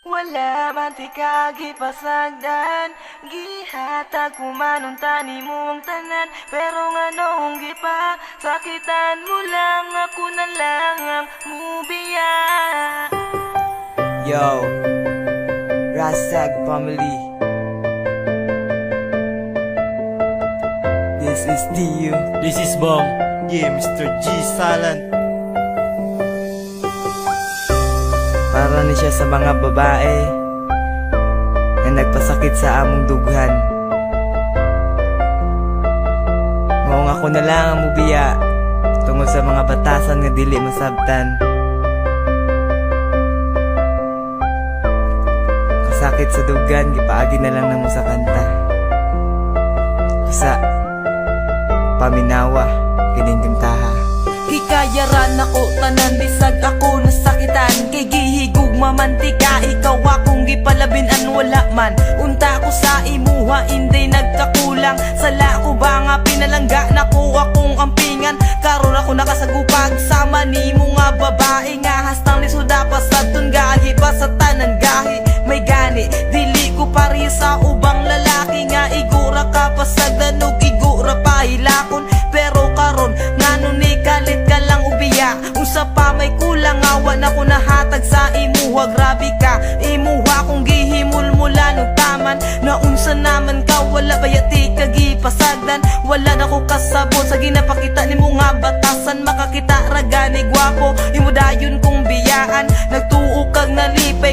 Wala man ti kagipasagdan Gihatag kumanon tani mo ang tanan Pero nga noong gipa Sakitan mo lang ako na lang ang mubiya Yo, Rasag family. This is Dio. This is Bong. Yeah, Mr. G Silent. Para ni siya sa mga babae na nagpasakit sa among dughan. Mao nga ako na lang ang mubiya tungod sa mga batasan nga dili masabtan. Kasakit sa dugan, gipaagi na lang namo sa kanta. Sa paminawa, kining kantaha. Hikayaran ako tanan bisag ako nasakitan Kay gihigug mamantika ikaw akong gipalabinan wala man. Unta ko sa imuha hindi nagkakulang. Sala ko ba nga pinalangga na ko akong ampingan. Karon ako nakasagupag sama ni mo nga babae Nga. Hastang lisuda pa sa tunggahi pa sa tanan gahi. May gani dili ko pari sa ubang lalaki Nga. Igura ka pa sa danog igura pa hilakon sa ginapakita ni mo batasan Makakita ragani gwapo. Imo dayon kong biyaan Nagtuo kag nalipay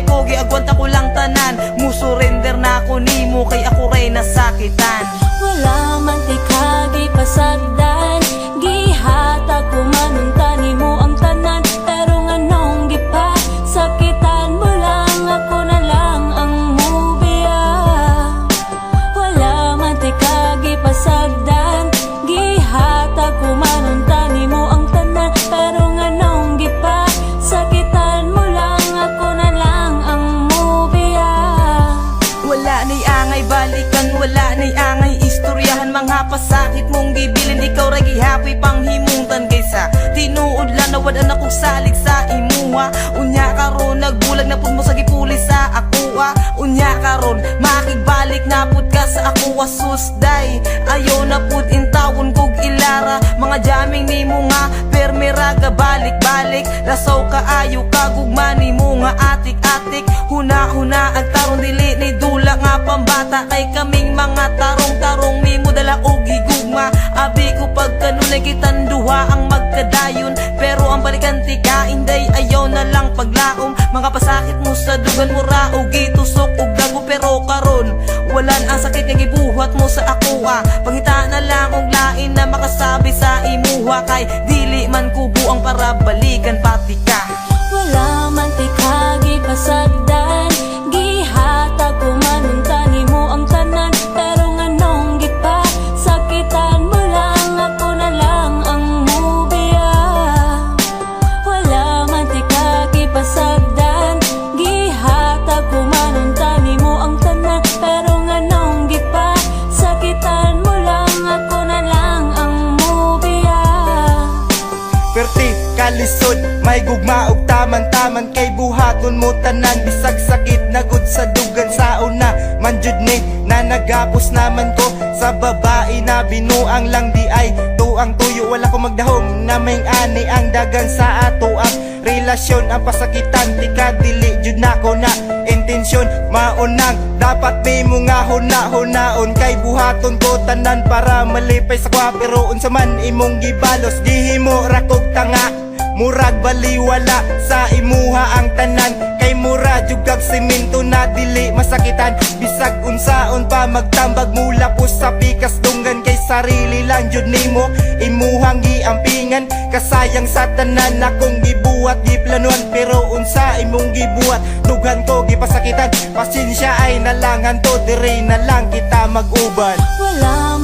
na wala na kong salig sa imuha Unya karon nagbulag na pud mo sa gipuli sa akuha Unya karon makigbalik na pud ka sa akuha susday Ayaw na pud intawon kog ilara. Mga jaming ni mo nga permiraga balik-balik. Lasaw ka ayo ka gugmani mo nga atik-atik. Huna-huna ang tarong dili ni dula nga pambata Kay kaming pagkanunay kitanduha ang magkadayon Pero ang balikan tika inday ayaw na lang paglaom. Mga pasakit mo sa dugan mo ra og gitusok og dago pero karon Walan ang sakit nga gibuhat mo sa ah Pangita na lang og lain na makasabi sa imuha Kay dili man kubo ang para balikan pati ka. Wala man ti kagipasagdan Perti, kalisod, may gugma og taman-taman Kay buhaton mo tanan, bisag sakit na gud sa dugan sa una. Manjud ni, na nagapos naman ko. Sa babae na binuang lang di ay Tuang tuyo, wala ko magdahom Na may ani ang dagan sa ato. Ang relasyon Ang pasakitan, di ka dili jud nako na Intensyon, maunang Dapat may mga huna-hunaon Kay buhaton ko tanan para malipay sa kwa. Pero unsa man imong gibalos Gihimo rakog tanga Murag baliwala sa imuha ang tanan. Kay mura jugag simento na dili masakitan. Bisag unsaon pa magtambag mula po sa pikas dunggan. Kay sarili lang jud nimo imuhang giampingan. Kasayang sa tanan akong gibuhat giplanuan. Pero unsa imong gibuhat dughan ko gipasakitan. Pasensya ay nalangan to diri na lang kita mag-uban. Wala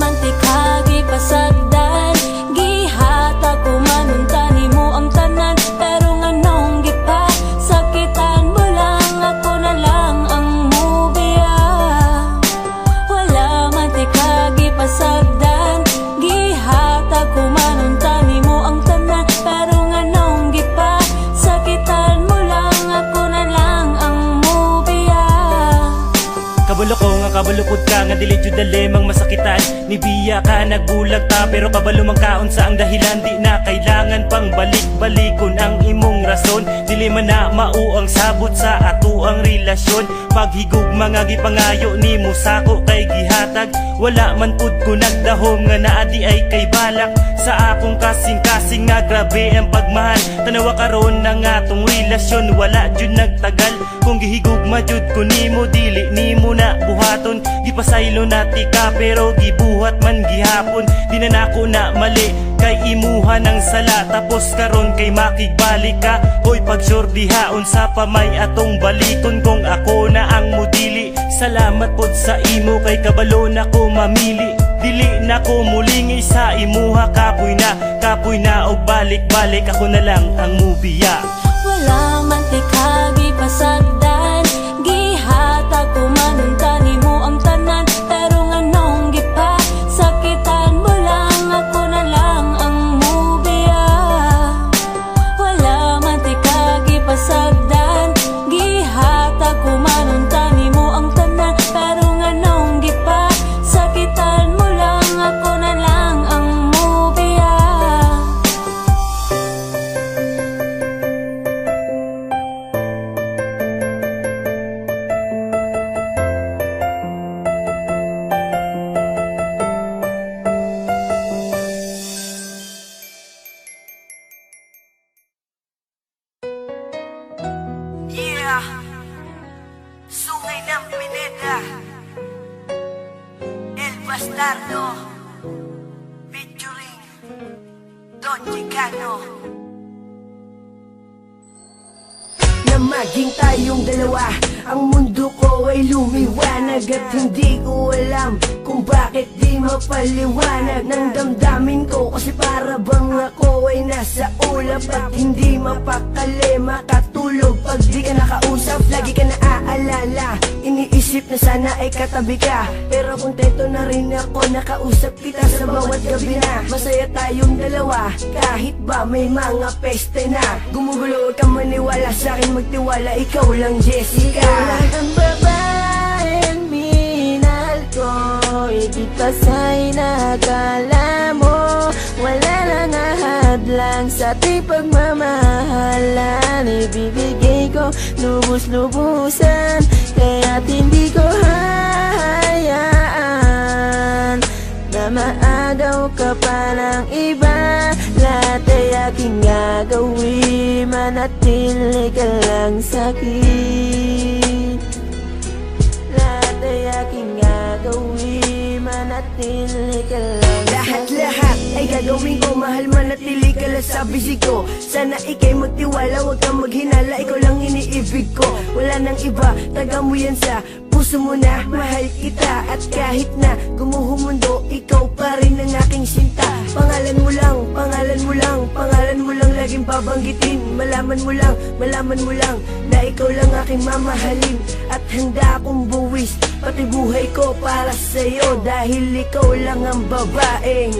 nga dili jud dalemang masakitan. Ni biya ka nagbulag ta pero kabalo man kaon sa ang dahilan. Di na kailangan pang balik-balikon ang imong rason. Dili man na mao ang sabot sa ato ang relasyon. Paghigog mga gipangayo ni mo sako kay gihatag. Wala man pud ko nagdahom nga naa di ay kay balak. Sa akong kasing-kasing nga grabe ang pagmahal. Tanawa karon na nga tong relasyon wala jud nagtagal Kung gihigugma jud ko nimo dili nimo na buhaton. Gipasaylo na tika pero gibuhat man gihapon. Di na mali kay imuha ng sala. Tapos karon kay makigbalik ka. Hoy pagsurdihaon sa pamay atong balikon Kung ako na ang mudili Salamat pod sa imo. Kay kabalo na ko mamili Dili na ko mulingi. Sa imuha kapoy na Kapoy na og balik-balik. Ako na lang ang mubiya Bastardo Featuring Don Chicano. Na maging tayong dalawa Ang mundo ko ay lumiwanag At hindi ko alam kung bakit di mapaliwanag Ng damdamin ko. Kasi para bang ako ay nasa ulap At hindi mapakali makatulog Pag di ka nakausap, lagi ka naaalala Iniisip na sana ay katabi ka. Pero kontento na rin ako nakausap kita sa bawat gabi na. Masaya tayong dalawa kahit ba may mga peste na. Gumugulo huwag kang maniwala sa akin magtiwala Ikaw lang Jessica. Ikaw lang ang babaeng Higit pa sa'y nakala mo Wala nang ahadlang sa ating pagmamahalan. Ibibigay ko lubos-lubusan Kaya't hindi ko hayaan. Na maagaw ka pa ng iba Lahat ay aking gagawin. Manatili ka lang sa'kin. Lahat ay aking gagawin Manatili Lahat-lahat ay gagawin ko. Mahal manatili ka lang sa ko. Sana ikay magtiwala Huwag kang maghinala. Ikaw lang iniibig ko. Wala nang iba Taga mo yan sa puso mo na. Mahal kita At kahit na gumuho mundo Ikaw pa rin ang aking sinta. Pangalan mo lang, pangalan mo lang Pangalan mo laging babanggitin Malaman mo lang, malaman mo lang Na ikaw lang aking mamahalin At handa akong buwis Pati buhay ko para sa'yo Dahil ikaw lang ang babaeng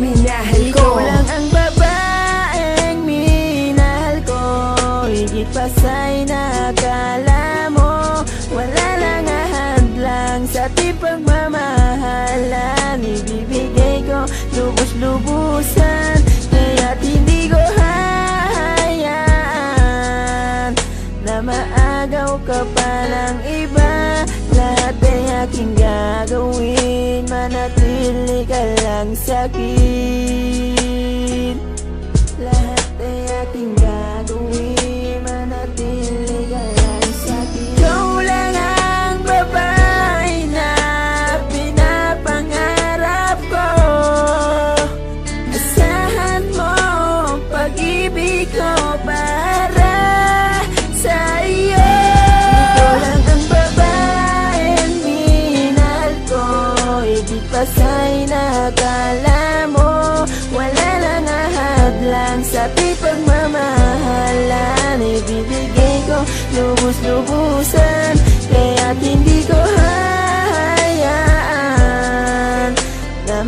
Minahal ko. Ikaw lang ang babaeng minahal ko. Higit pa sa'y nakala mo Wala lang ahadlang sa ating pagmamahalan. Ibibigay ko lubos-lubusan aking gagawin? Manatili ka lang sa'kin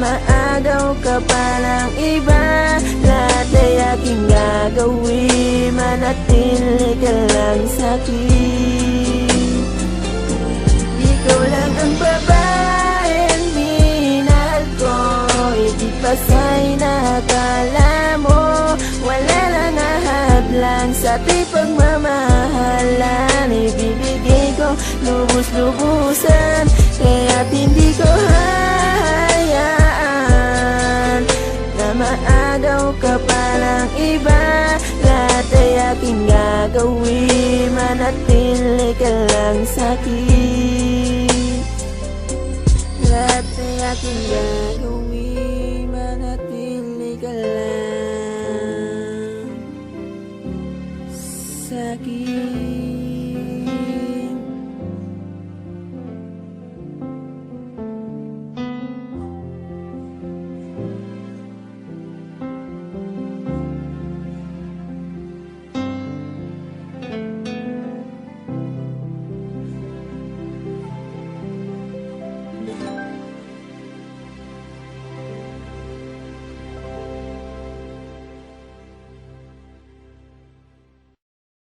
Maagaw ka palang iba. Lahat ay aking gagawin. Manatili ka lang sa'kin Ikaw lang ang babaeng minahal ko. Hindi pa sa'y nakakala mo. Wala lang ahadlang sa ating pagmamahalan. Ibibigay ko lubos-lubusan Kaya't hindi ko hahal gagawin Manatili ka lang sa'kin lahat ay aking gagawin